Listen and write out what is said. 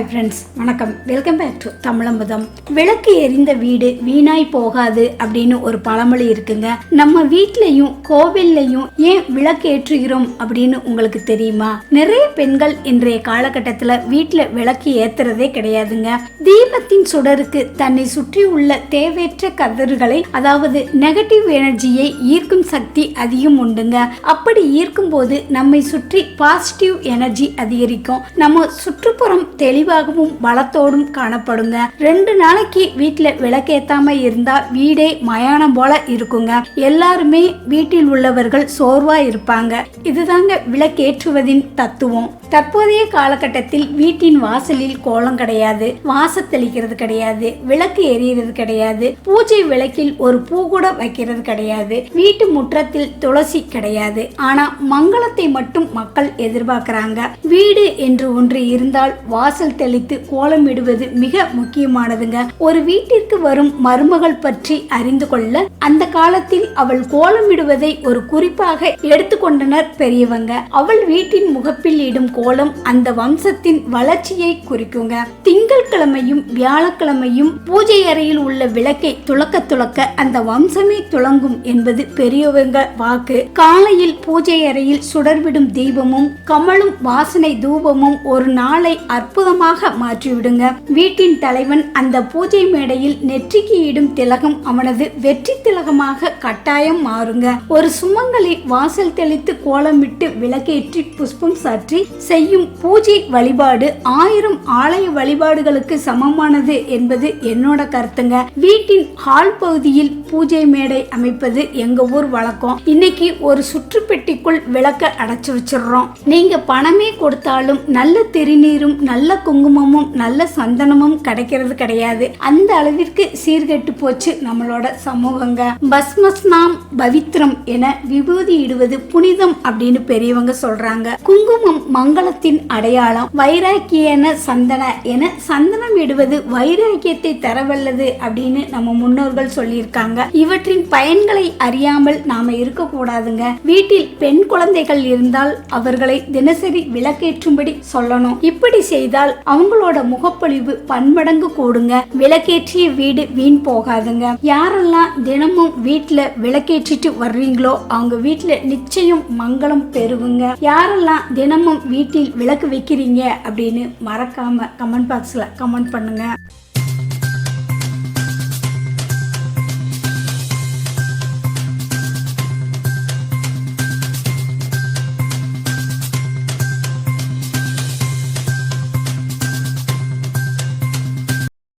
Hi friends வணக்கம். Welcome back to தமிழம்பதம். விளக்கு எரிந்த வீடு வீணாய் போகாது அப்படின்னு ஒரு பழமொழி இருக்குங்க. நம்ம வீட்லையும் கோவில்லையும் ஏன் விளக்கு ஏற்றுகிறோம் அப்படின்னு உங்களுக்கு தெரியுமா? நிறைய பெண்கள் இன்றைய காலகட்டத்தில் வீட்டில் விளக்கு ஏத்துறதே கிடையாதுங்க. தீபத்தின் சுடருக்கு தன்னை சுற்றி உள்ள தேவையற்ற கதிர்களை அதாவது நெகட்டிவ் எனர்ஜியை ஈர்க்கும் சக்தி அதிகம் உண்டுங்க. அப்படி ஈர்க்கும் போது நம்மை சுற்றி பாசிட்டிவ் எனர்ஜி அதிகரிக்கும். நம்ம சுற்றுப்புறம் தெளிவாகவும் பலத்தோடும் காணப்படுங்க. ரெண்டு நாளைக்கு வீட்டில் விளக்கேத்தாம இருந்தா வீடே மயானம் போல இருக்குங்க. எல்லாருமே வீட்டில் உள்ளவர்கள் சோர்வா இருப்பாங்க. இதுதாங்க விளக்கேற்றுவதின் தத்துவம். தற்போதைய காலகட்டத்தில் வீட்டின் வாசலில் கோலம் கிடையாது வாச தெளிக்கிறது கிடையாது விளக்கு எரியறது கிடையாது பூஜை விளக்கில் ஒரு பூ கூட வைக்கிறது கிடையாது வீட்டு முற்றத்தில் துளசி கிடையாது. ஆனா மங்களத்தை மட்டும் மக்கள் எதிர்பார்க்கிறாங்க. வீடு என்று ஒன்று இருந்தால் வாசல் தெளித்து கோலமிடுவது மிக முக்கியமானதுங்க. ஒரு வீட்டிற்கு வரும் மருமகள் பற்றி அறிந்து கொள்ள அந்த காலத்தில் அவள் கோலமிடுவதை ஒரு குறிப்பாக எடுத்துக்கொண்டனர் பெரியவங்க. அவள் வீட்டின் முகப்பில் இடும் கோலம் அந்த வம்சத்தின் வளர்ச்சியை குறிக்குங்க. திங்கட்கிழமையும் வியாழக்கிழமையும் பூஜை அறையில் உள்ள விளக்கை துளக்க துளக்க அந்த வம்சமே துளங்கும் என்பது பெரியவங்க வாக்கு. காலையில் பூஜை அறையில் சுடர்விடும் தீபமும் கமலும் வாசனை தூபமும் ஒரு நாளை திலகமாக மாற்றிவிடுங்க. வீட்டின் தலைவன் அந்த பூஜை மேடையில் நெற்றிக்கு இடும் திலகம் அவனது வெற்றி திலகமாக கட்டாயம் மாறுங்க. ஒரு சுமங்கலி வாசல் தெளித்து கோலமிட்டு விளக்கேற்றி புஷ்பம் சாற்றி செய்யும் பூஜை வழிபாடு ஆயிரம் ஆலய வழிபாடுகளுக்கு சமமானது என்பது என்னோட கருத்துங்க. வீட்டின் ஹால் பகுதியில் பூஜை மேடை அமைப்பது எங்க ஊர் வழக்கம். இன்னைக்கு ஒரு சுற்றுப்பெட்டிக்குள் விளக்க அடைச்சு வச்சிடுறோம். நீங்க பணமே கொடுத்தாலும் நல்ல திருநீரும் நல்ல குங்குமமும் நல்ல சந்தனமும் கிடைக்கிறது கிடையாது. அந்த அளவிற்கு சீர்கெட்டு போச்சு நம்மளோட சமூகங்க. பஸ்மஸ்னாம் பவித்ரம் என விபூதி இடுவது புனிதம் அப்படின்னு பெரியவங்க சொல்றாங்க. குங்குமம் மங்களத்தின் அடையாளம். வைராக்கியன சந்தன என சந்தனம் இடுவது வைராக்கியத்தை தரவல்லது அப்படின்னு நம்ம முன்னோர்கள் சொல்லியிருக்காங்க. இவற்றின் பயன்களை அறியாமல் நாம இருக்கக்கூடாதுங்க. வீட்டில் பெண் குழந்தைகள் இருந்தால் அவர்களை தினசரி விளக்கேற்றும்படி சொல்லணும். இப்படி செய்தால் அவங்களோட முகப்பொழிவு பன்மடங்கு கூடுங்க. விளக்கேற்றிய வீடு வீண் போகாதுங்க. யாரெல்லாம் தினமும் வீட்டுல விளக்கேற்றிட்டு வர்றீங்களோ அவங்க வீட்டுல நிச்சயம் மங்களம் பெறுவுங்க. யாரெல்லாம் தினமும் வீட்டில் விளக்கு வைக்கிறீங்க அப்படின்னு மறக்காம கமெண்ட் பாக்ஸ்ல கமெண்ட் பண்ணுங்க.